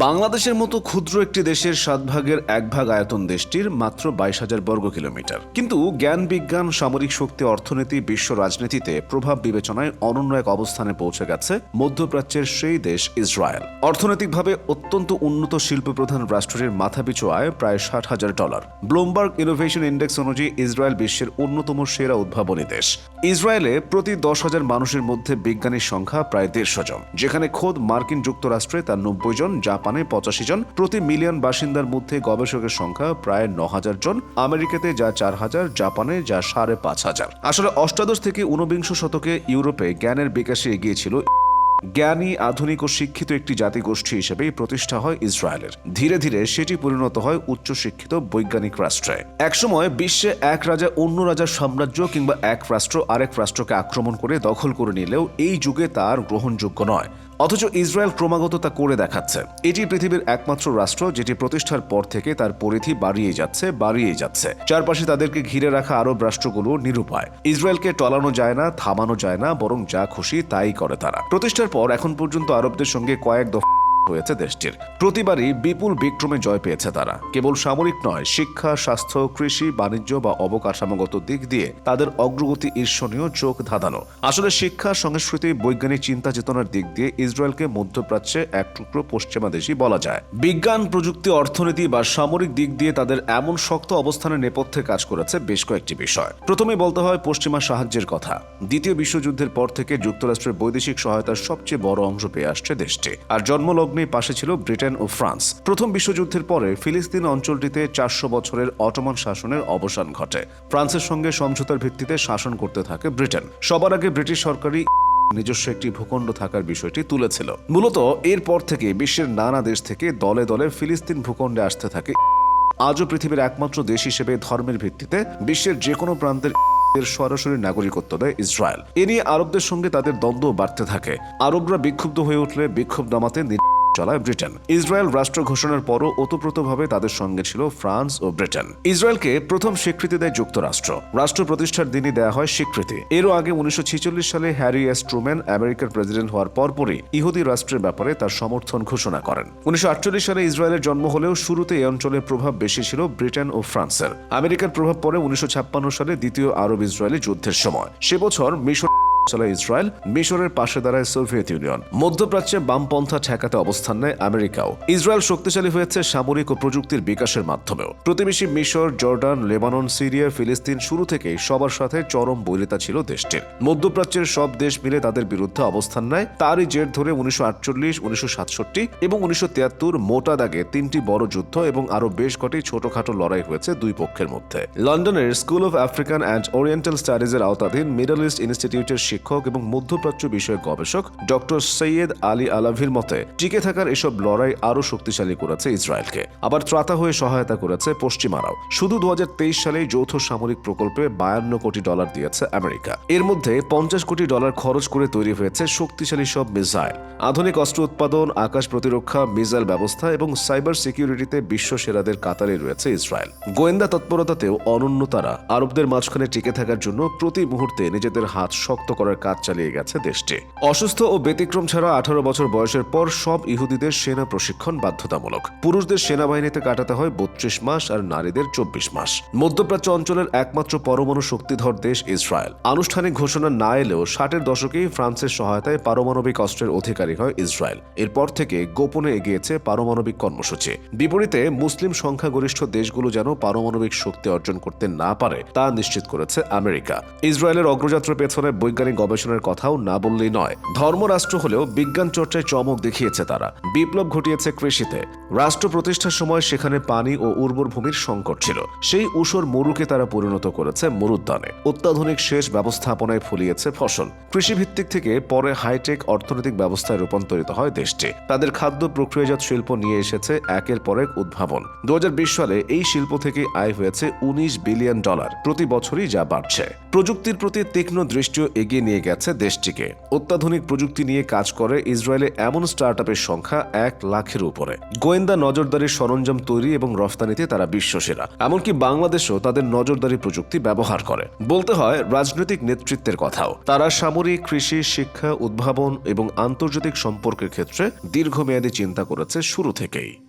বাংলাদেশের মতো ক্ষুদ্র একটি দেশের সাত ভাগের এক ভাগ আয়তন দেশটির মাত্র বাইশ হাজার বর্গ কিলোমিটার। কিন্তু জ্ঞান, বিজ্ঞান, সামরিক শক্তি, অর্থনীতি, বিশ্ব রাজনীতিতে প্রভাব বিবেচনায় অনন্য এক অবস্থানে পৌঁছে গেছে মধ্যপ্রাচ্যের সেই দেশ ইসরায়েল। অর্থনৈতিকভাবে অত্যন্ত উন্নত শিল্প প্রধান রাষ্ট্রের মাথাপিছু আয় প্রায় ষাট হাজার ডলার। ব্লুমবার্গ ইনোভেশন ইন্ডেক্স অনুযায়ী ইসরায়েল বিশ্বের অন্যতম সেরা উদ্ভাবনী দেশ। ইসরায়েলে প্রতি দশ হাজার মানুষের মধ্যে বিজ্ঞানীর সংখ্যা প্রায় দেড়শো জন, যেখানে খোদ মার্কিন যুক্তরাষ্ট্রে তার নব্বই জন জাপানে পঁচাশি জন, প্রতি মিলিয়ন বাসিন্দার মধ্যে গবেষকের সংখ্যা প্রায় ন হাজার জন, আমেরিকাতে যা চার হাজার জাপানে যা সাড়ে পাঁচ হাজার আসলে অষ্টাদশ থেকে ঊনবিংশ শতকে ইউরোপে জ্ঞানের বিকাশে এগিয়েছিল জ্ঞানী, আধুনিক ও শিক্ষিত একটি জাতিগোষ্ঠী হিসেবেই প্রতিষ্ঠা হয় ইসরায়েলের। ধীরে ধীরে সেটি পরিণত হয় উচ্চশিক্ষিত বৈজ্ঞানিক রাষ্ট্রে। একসময় বিশ্বে এক রাজা অন্য রাজার সাম্রাজ্য কিংবা এক রাষ্ট্র আরেক রাষ্ট্রকে আক্রমণ করে দখল করে নিলেও এই যুগে তার গ্রহণযোগ্য নয়। অথচ ইসরায়েল ক্রমাগত তা করে দেখাচ্ছে। এটি পৃথিবীর একমাত্র রাষ্ট্র যেটি প্রতিষ্ঠার পর থেকে তার পরিধি বাড়িয়ে যাচ্ছে বাড়িয়ে যাচ্ছে। চারপাশে তাদেরকে ঘিরে রাখা আরব রাষ্ট্রগুলো নিরুপায়। ইসরায়েলকে টলানো যায় না, থামানো যায় না, বরং যা খুশি তাই করে তারা। প্রতিষ্ঠার পর এখন পর্যন্ত আরবদের সঙ্গে কয়েক দফা হয়েছে দেশটির। প্রতিবারই বিপুল বিক্রমে জয় পেয়েছে তারা। কেবল সামরিক নয়, শিক্ষা, স্বাস্থ্য, কৃষি, বাণিজ্য বা অবকাঠামোগত দিক দিয়ে তাদের অগ্রগতি ঈর্ষণীয় চোখ ধাঁধানো। আসলে শিক্ষা, সংস্কৃতি, বৈজ্ঞানিক চিন্তা চেতনার দিক দিয়ে ইসরায়েলকে মধ্যপ্রাচ্যে এক টুকরো পশ্চিমা দেশই বলা যায়। বিজ্ঞান, প্রযুক্তি, অর্থনীতি বা সামরিক দিক দিয়ে তাদের এমন শক্ত অবস্থানের নেপথ্যে কাজ করেছে বেশ কয়েকটি বিষয়। প্রথমে বলতে হয় পশ্চিমা সাহায্যের কথা। দ্বিতীয় বিশ্বযুদ্ধের পর থেকে যুক্তরাষ্ট্রের বৈদেশিক সহায়তার সবচেয়ে বড় অংশ পেয়ে আসছে দেশটি। আর জন্মলগ্নে পাশে ছিল ব্রিটেন ও ফ্রান্স। প্রথম বিশ্বযুদ্ধের পরে ফিলিস্তিন অঞ্চলটিতে চারশো বছরের অটোমান শাসনের অবসান ঘটে। ফ্রান্সের সঙ্গে সমঝোতার ভিত্তিতে শাসন করতে থাকে ব্রিটেন। সবার আগে ব্রিটিশ সরকারি নিজস্ব একটি ভূখণ্ড থাকার বিষয়টি তুলেছিল। মূলত এরপর থেকে বিশ্বের নানা দেশ থেকে দলে দলে ফিলিস্তিন ভূখণ্ডে আসতে থাকে। আজও পৃথিবীর একমাত্র দেশ হিসেবে ধর্মের ভিত্তিতে বিশ্বের যে কোনো প্রান্তের সরাসরি নাগরিকত্ব দেয় ইসরায়েল। এ নিয়ে আরবদের সঙ্গে তাদের দ্বন্দ্ব বাড়তে থাকে। আরবরা বিক্ষুব্ধ হয়ে উঠলে বিক্ষোভ দমাতে চালায় ব্রিটেন। ইসরায়েল রাষ্ট্র ঘোষণার পরও ওতপ্রোতভাবে তাদের সঙ্গে ছিল ফ্রান্স ও ব্রিটেন। ইসরায়েলকে প্রথম স্বীকৃতি দেয় যুক্তরাষ্ট্র। রাষ্ট্র প্রতিষ্ঠার দিনই দেয়া হয় স্বীকৃতি। এরও আগে উনিশশো সালে হ্যারি এস ট্রুম্যান আমেরিকার প্রেসিডেন্ট হওয়ার পরপরই ইহুদি রাষ্ট্রের ব্যাপারে তার সমর্থন ঘোষণা করেন। উনিশশো আটচল্লিশ সালে ইসরায়েলের জন্ম হলেও শুরুতে এই অঞ্চলের প্রভাব বেশি ছিল ব্রিটেন ও ফ্রান্সের। আমেরিকার প্রভাব পড়ে উনিশশো ছাপ্পান্ন সালে দ্বিতীয় আরব ইসরায়েলি যুদ্ধের সময়। সে বছর মিশর ইসরায়েল, মিশরের পাশে দাঁড়ায় সোভিয়েত ইউনিয়ন। মধ্যপ্রাচ্যে বামপন্থা ঠেকাতে অবস্থান নেয় আমেরিকাও। ইসরায়েল শক্তিশালী হয়েছে সামরিক ও প্রযুক্তির বিকাশের মাধ্যমেও। প্রতিবেশী মিশর, জর্ডান, লেবানন, সিরিয়া, ফিলিস্তিন শুরু থেকেই সবার সাথে চরম বৈরিতা ছিল দেশটির। মধ্যপ্রাচ্যের সব দেশ মিলে তাদের বিরুদ্ধে অবস্থান নেয় তারই জের ধরে উনিশশো আটচল্লিশ, উনিশশো সাতষট্টি এবং উনিশশো তিয়াত্তর মোটা দাগে তিনটি বড় যুদ্ধ এবং আরও বেশ কটি ছোটখাটো লড়াই হয়েছে দুই পক্ষের মধ্যে। লন্ডনের school of African and Oriental স্টাডিজের আওতাধীন মিডল ইস্ট ইনস্টিটিউটের শিক্ষক এবং মধ্যপ্রাচ্য বিষয়ক গবেষক ডক্টর সৈয়দ আলী আলাভির মতে, টিকে থাকার এসব লড়াই আরও শক্তিশালী করেছে ইসরায়েলকে। আবার ত্রাতা হয়ে সহায়তা করেছে পশ্চিমারাও। শুধু দু সালে যৌথ সামরিক প্রকল্পে বায়ান্ন কোটি ডলার দিয়েছে আমেরিকা। এর মধ্যে পঞ্চাশ কোটি ডলার খরচ করে তৈরি হয়েছে শক্তিশালী সব মিসাইল। আধুনিক অস্ত্র উৎপাদন, আকাশ প্রতিরক্ষা, মিসাইল ব্যবস্থা এবং সাইবার সিকিউরিটিতে বিশ্ব সেরাদের কাতারে রয়েছে ইসরায়েল। গোয়েন্দা তৎপরতাতেও অনন্য তারা আরবদের মাঝখানে টিকে থাকার জন্য প্রতি মুহূর্তে নিজেদের হাত শক্ত করার কাজ চালিয়ে গেছে দেশটি। অসুস্থ ও ব্যতিক্রম ছাড়া আঠারো বছর বয়সের পর সব ইহুদিদের সেনা প্রশিক্ষণ বাধ্যতামূলক। পুরুষদের সেনাবাহিনীতে কাটাতে হয় বত্রিশ মাস আর নারীদের চব্বিশ মাস। মধ্যপ্রাচ্য অঞ্চলের একমাত্র পরমাণু শক্তিধর দেশ ইসরায়েল। আনুষ্ঠানিক ঘোষণা না এলেও ষাটের দশকেই ফ্রান্সের সহায়তায় পারমাণবিক অস্ত্রের অধিকারী হয় ইসরায়েল। এরপর থেকে গোপনে এগিয়েছে পারমাণবিক কর্মসূচি। বিপরীতে মুসলিম সংখ্যাগরিষ্ঠ দেশগুলো যেন পারমাণবিক শক্তি অর্জন করতে না পারে তা নিশ্চিত করেছে আমেরিকা। ইসরায়েলের অগ্রযাত্রার পেছনে বৈজ্ঞানিক গবেষণার কথাও না বললেই নয়। ধর্মরাষ্ট্র হলেও বিজ্ঞান চর্চায় চমক দেখিয়েছে তারা। বিপ্লব ঘটিয়েছে কৃষিতে। রাষ্ট্র প্রতিষ্ঠার সময় সেখানে পানি ও উর্বর ভূমির সংকট ছিল। সেই উষর মরুকে তারা পরিণত করেছে মরুদ্যানে। অত্যাধুনিক সেচ ব্যবস্থাপনায় ফলিয়েছে ফসল। কৃষিভিত্তিক থেকে পরে হাইটেক অর্থনৈতিক ব্যবস্থায় রূপান্তরিত হয় দেশটি। তাদের খাদ্য প্রক্রিয়াজাত শিল্প নিয়ে এসেছে একের পর এক উদ্ভাবন। দু হাজার বিশ সালে এই শিল্প থেকে আয় হয়েছে উনিশ বিলিয়ন ডলার। প্রতি বছরই যা বাড়ছে। প্রযুক্তির প্রতি তীক্ষ্ণ দৃষ্টিও এগিয়ে নিয়ে গেছে দেশটিকে। অত্যাধুনিক প্রযুক্তি নিয়ে কাজ করে ইসরায়েলে এমন স্টার্ট সংখ্যা এক লাখের উপরে। গোয়েন্দা নজরদারির সরঞ্জাম তৈরি এবং রফতানিতে তারা বিশ্বসেরা। এমনকি বাংলাদেশও তাদের নজরদারি প্রযুক্তি ব্যবহার করে। বলতে হয়, রাজনৈতিক নেতৃত্বের কথাও। তারা সামরিক, কৃষি, শিক্ষা, উদ্ভাবন এবং আন্তর্জাতিক সম্পর্কের ক্ষেত্রে দীর্ঘমেয়াদী চিন্তা করেছে শুরু থেকেই।